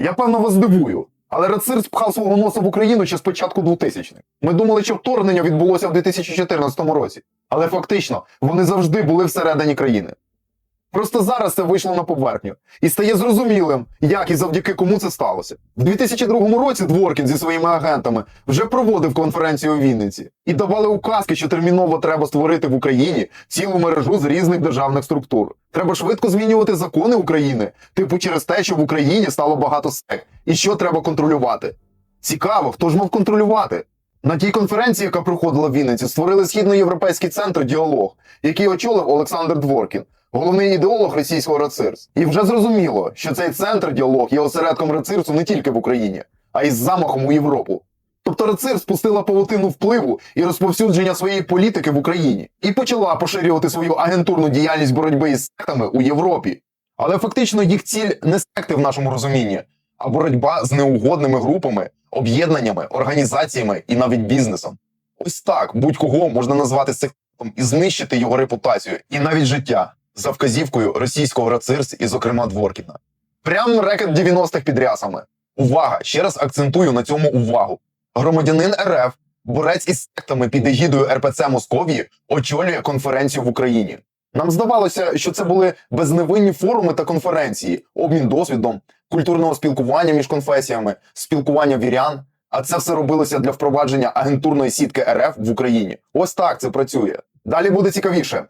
Я певно вас здивую. Але Рацир спхав свого носа в Україну ще з початку 2000-х. Ми думали, що вторгнення відбулося в 2014 році. Але фактично вони завжди були всередині країни. Просто зараз це вийшло на поверхню і стає зрозумілим, як і завдяки кому це сталося. В 2002 році Дворкін зі своїми агентами вже проводив конференцію у Вінниці і давали указки, що терміново треба створити в Україні цілу мережу з різних державних структур. Треба швидко змінювати закони України, типу через те, що в Україні стало багато сек, і що треба контролювати. Цікаво, хто ж мав контролювати? На тій конференції, яка проходила в Вінниці, створили східноєвропейський центр діалог, який очолив Олександр Дворкін, головний ідеолог російського РАЦИРС. І вже зрозуміло, що цей центр діалог є осередком РАЦИРСу не тільки в Україні, а й з замахом у Європу. Тобто РАЦИР спустила павутину впливу і розповсюдження своєї політики в Україні і почала поширювати свою агентурну діяльність боротьби із сектами у Європі. Але фактично їх ціль не секти в нашому розумінні, а боротьба з неугодними групами, об'єднаннями, організаціями і навіть бізнесом. Ось так будь-кого можна назвати сектом і знищити його репутацію і навіть життя за вказівкою російського рацирс і, зокрема, Дворкіна. Прям рекет 90-х під рясами. Увага! Ще раз акцентую на цьому увагу. Громадянин РФ, борець із сектами під егідою РПЦ Московії, очолює конференцію в Україні. Нам здавалося, що це були безневинні форуми та конференції, обмін досвідом, культурного спілкування між конфесіями, спілкування вірян. А це все робилося для впровадження агентурної сітки РФ в Україні. Ось так це працює. Далі буде цікавіше.